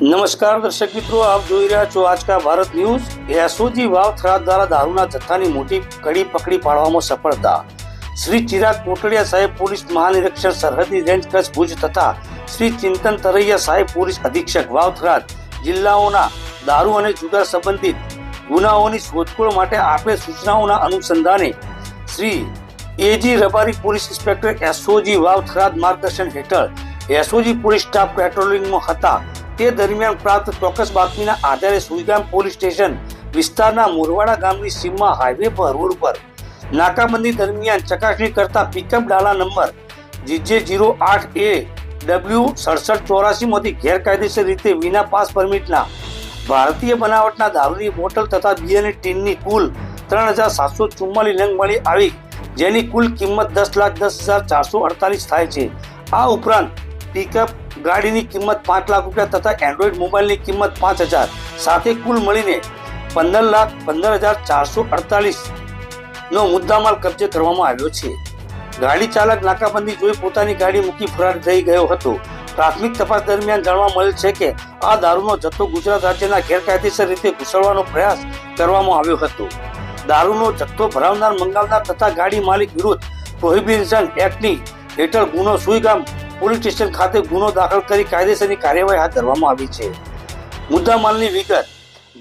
નમસ્કાર દર્શક મિત્રો, આપ જોઈ રહ્યા છો આજકા ભારત ન્યૂઝ. એસઓજી વાવ થરાદ દ્વારા દારૂના જથ્થાની મોટી કડી પકડી પાડવામાં સફળતા. શ્રી ચિરાગ કોટડિયા સાહેબ પોલીસ મહાનિરીક્ષક સરહદી રેન્જ કચ્છ ભુજ તથા શ્રી ચિંતન તરૈયા સાહેબ પોલીસ અધિક્ષક વાવ થરાદ જિલ્લાઓના દારૂ અને જુગાર સંબંધિત ગુનાઓની શોધખોળ માટે આપેલ સૂચનાઓના અનુસંધાને Shri A G Rabari police inspector SOG Vav Tharad માર્ગદર્શન હેઠળ એસઓજી પોલીસ સ્ટાફ પેટ્રોલિંગમાં હતા. તે દરમિયાન પ્રાપ્ત ચોક્કસ બાતમીના આધારે સુઈગામ પોલીસ સ્ટેશન વિસ્તારના મોરવાડા ગામની સીમમાં હાઈવે પર, રોડ પર નાકાબંધી દરમિયાન ચકાસણી કરતા પિકઅપ ડાલા નંબર જીજે જીરો આઠ એ ડબલ્યુ સડસઠ ચોરાસીમાંથી ગેરકાયદેસર રીતે વિના પાસ પરમિટના ભારતીય બનાવટના દારૂની બોટલ તથા બિયરની ટીનની કુલ ત્રણ હજાર સાતસો ચુમ્માલીસ નંગ મળી આવી, જેની કુલ કિંમત દસ લાખ દસ હજાર ચારસો અડતાલીસ થાય છે. આ ઉપરાંત પિકઅપ ગાડીની કિંમત પાંચ લાખ રૂપિયા તથા એન્ડ્રોઈડ મોબાઈલની કિંમત પાંચ હજાર. સાથે કુલ મળીને પંદર લાખ પંદર હજાર ચારસો અડતાલીસ નો મુદ્દામાલ કબજે કરવામાં આવ્યો છે. ગાડી ચાલક નાકાબંધી જોઈ પોતાની ગાડી મૂકી ફરાર થઈ ગયો હતો. પ્રાથમિક તપાસ દરમિયાન જાણવા મળેલ છે કે આ દારૂનો જથ્થો ગુજરાત રાજ્યના ગેરકાયદેસર રીતે ઘૂસડવાનો પ્રયાસ કરવામાં આવ્યો હતો. દારૂનો જથ્થો ભરાવનાર, મંગાવનાર તથા ગાડી માલિક વિરુદ્ધ પ્રોહિબિશન એક્ટની હેઠળ ગુનો, સુઈગામ પોલીસ સ્ટેશન ખાતે ગુનો દાખલ કરી કાયદેસરની કાર્યવાહી હાથ ધરવામાં આવી છે. મુદ્દામાલની વિગત.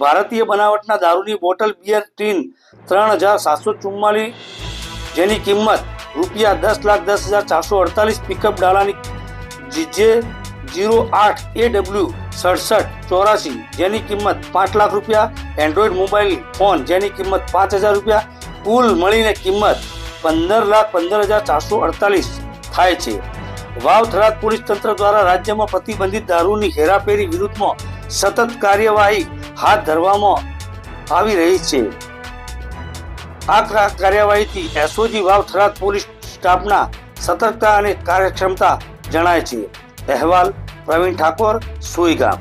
ભારતીય બનાવટના દારૂની બોટલ બિયર ટીન ત્રણ હજાર સાતસો ચુમ્માલીસ જેની કિંમત રૂપિયા દસ લાખ દસ હજાર ચારસો અડતાલીસ પિકઅપ ડાલાની જીજે જીરો આઠ એ ડબલ્યુ સડસઠ ચોરાસી, જેની કિંમત પાંચ લાખ રૂપિયા એન્ડ્રોઈડ મોબાઈલ ફોન, જેની કિંમત પાંચ હજાર રૂપિયા, કુલ મળીને કિંમત પંદર લાખ પંદર હજાર ચારસો અડતાલીસ થાય છે. વાવ થરાદ પોલીસ તંત્ર દ્વારા રાજ્યમાં પ્રતિબંધિત દારૂની હેરાફેરી વિરુદ્ધમાં સતત કાર્યવાહી હાથ ધરવામાં આવી રહી છે. આ કાર્યવાહીથી એસઓજી વાવ થરાદ પોલીસ સ્ટાફના સતર્કતા અને કાર્યક્ષમતા જણાય છે. અહેવાલ પ્રવીણ ઠાકોર, સુઈગામ.